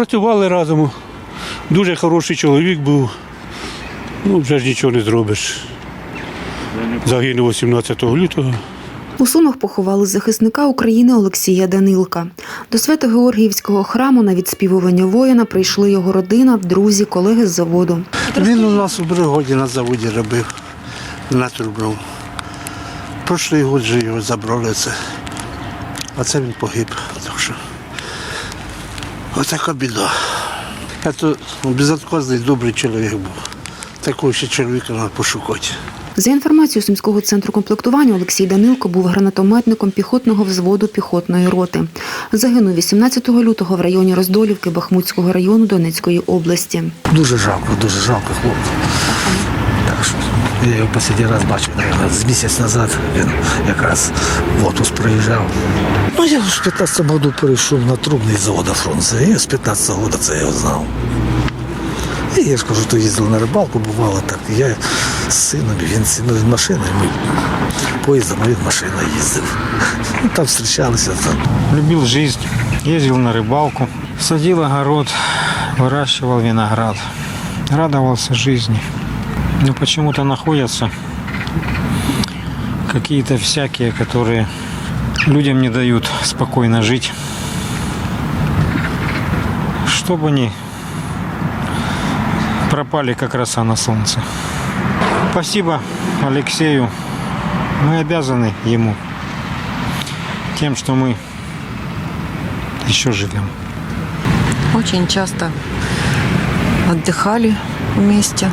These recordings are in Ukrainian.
Працювали разом. Дуже хороший чоловік був. Ну, вже ж нічого не зробиш. Загинув 18 лютого. У Сумах поховали захисника України Олексія Данилка. До Свято-Георгіївського храму на відспівування воїна прийшли його родина, друзі, колеги з заводу. Він у нас у бригоді на заводі робив на трубному. Прошлий год же його забрали це. А це він погиб. Так що отака біда. Це безотказний добрий чоловік був. Такого ще чоловіка треба пошукати. За інформацією Сумського центру комплектування, Олексій Данилко був гранатометником піхотного взводу піхотної роти. Загинув 18 лютого в районі Роздолівки Бахмутського району Донецької області. Дуже жалко, дуже жалко хлопця. Я його останній раз бачив, наверное, з місяць назад він якраз в отпуск приїжджав. Ну, я ж в 15 году перейшов на трубний завод Фронце. І з 15 года це я його знав. І я ж кажу, то їздили на рибалку, бувало так. Я з сином, він сином він машиною, ми поїздом, а він машиною їздив. Ну, там зустрічалися. Там. Любил жизнь, ездил на рыбалку, садил огород, выращивал виноград, радовался жизни. Но почему-то находятся какие-то всякие, которые людям не дают спокойно жить. Чтобы они пропали как роса на солнце. Спасибо Алексею. Мы обязаны ему тем, что мы еще живем. Очень часто отдыхали вместе.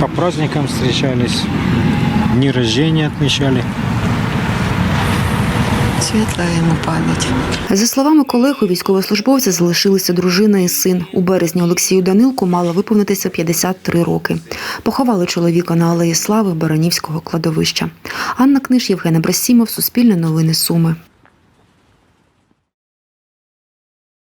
По праздникам встречались, дни рождения отмечали. Светлая ему память. За словами колег, у військовослужбовця залишилися дружина і син. У березні Олексію Данилку мало виповнитися 53 роки. Поховали чоловіка на алеї Слави Баранівського кладовища. Анна Книж, Євген Абрасімов, Суспільне новини Суми.